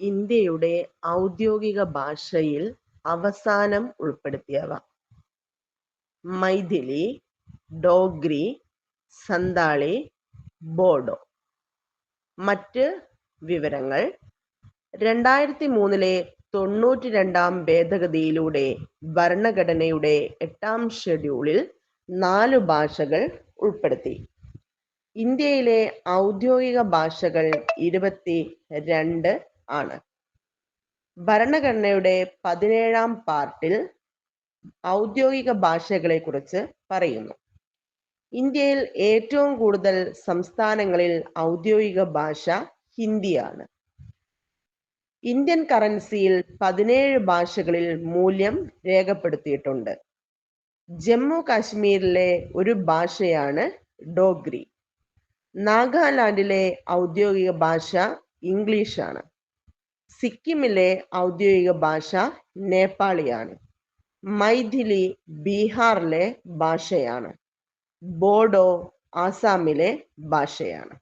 ഇന്ത്യയുടെ ഔദ്യോഗിക ഭാഷയിൽ അവസാനം ഉൾപ്പെടുത്തിയവ. മൈഥിലി ഡോഗ്രി സന്താളി ബോഡോ. മറ്റ് വിവരങ്ങൾ. രണ്ടായിരത്തി മൂന്നിലെ തൊണ്ണൂറ്റി രണ്ടാം ഭേദഗതിയിലൂടെ ഭരണഘടനയുടെ എട്ടാം ഷെഡ്യൂളിൽ നാല് ഭാഷകൾ ഉൾപ്പെടുത്തി. ഇന്ത്യയിലെ ഔദ്യോഗിക ഭാഷകൾ ഇരുപത്തി രണ്ട് ആണ്. ഭരണഘടനയുടെ പതിനേഴാം പാർട്ടിൽ ഔദ്യോഗിക ഭാഷകളെ കുറിച്ച് പറയുന്നു. ഇന്ത്യയിൽ ഏറ്റവും കൂടുതൽ സംസ്ഥാനങ്ങളിൽ ഔദ്യോഗിക ഭാഷ ഹിന്ദിയാണ്. ഇന്ത്യൻ കറൻസിയിൽ പതിനേഴ് ഭാഷകളിൽ മൂല്യം രേഖപ്പെടുത്തിയിട്ടുണ്ട്. ജമ്മു കാശ്മീരിലെ ഒരു ഭാഷയാണ് ഡോഗ്രി. നാഗാലാൻഡിലെ ഔദ്യോഗിക ഭാഷ ഇംഗ്ലീഷാണ്. സിക്കിമിലെ ഔദ്യോഗിക ഭാഷ നേപ്പാളിയാണ്. മൈഥിലി ബീഹാറിലെ ഭാഷയാണ്. ബോഡോ ആസാമിലെ ഭാഷയാണ്.